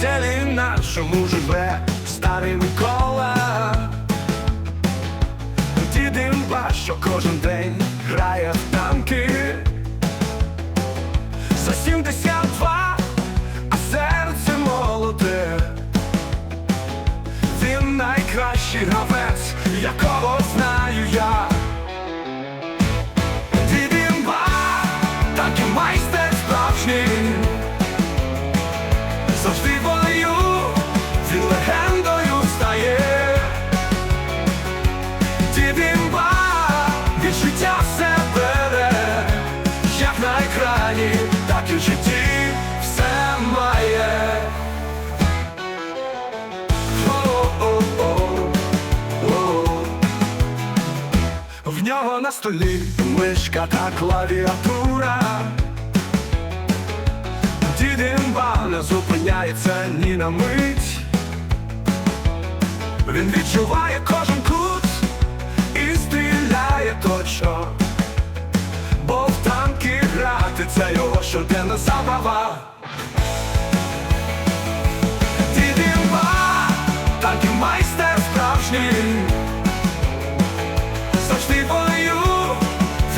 селі нашому живе старий Микола. Дідимба, що кожен день грає в танки. За 72, а серце молоде. Він найкращий гравець, якого на столі мишка та клавіатура. Дідимба не зупиняється ні на мить. Він відчуває кожен кут і стріляє точно. Бо в танки грати це його щоденна забава.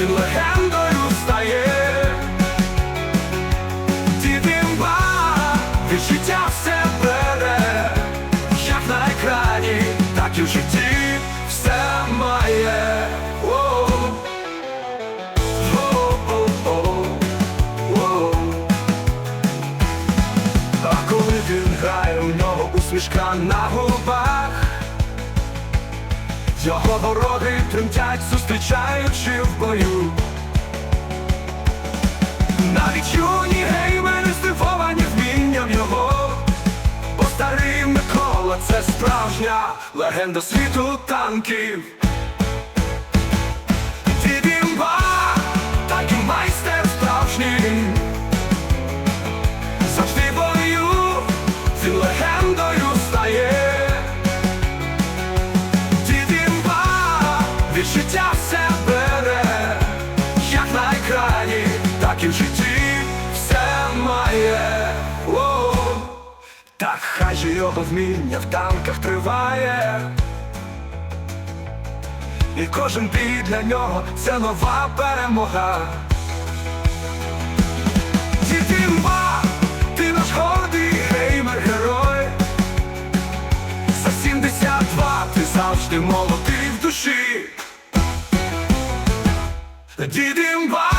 Він легендою стає. Дідимба, відчуття все бере, як на екрані, так і в житті все має. А коли він грає, у нього усмішка на губах. Його дороги тремтять, зустрічаючи в бою. Навіть юні геймери здивовані вмінням його, бо старий Микола це справжня легенда світу танків. Дідімба, так і майстер справжній. Завжди бою, він легендою так хай же його вміння в танках триває. І кожен бій для нього це нова перемога. Дідімба, ти наш гордий геймер-герой. За 72 ти завжди молодий в душі. Дідимба,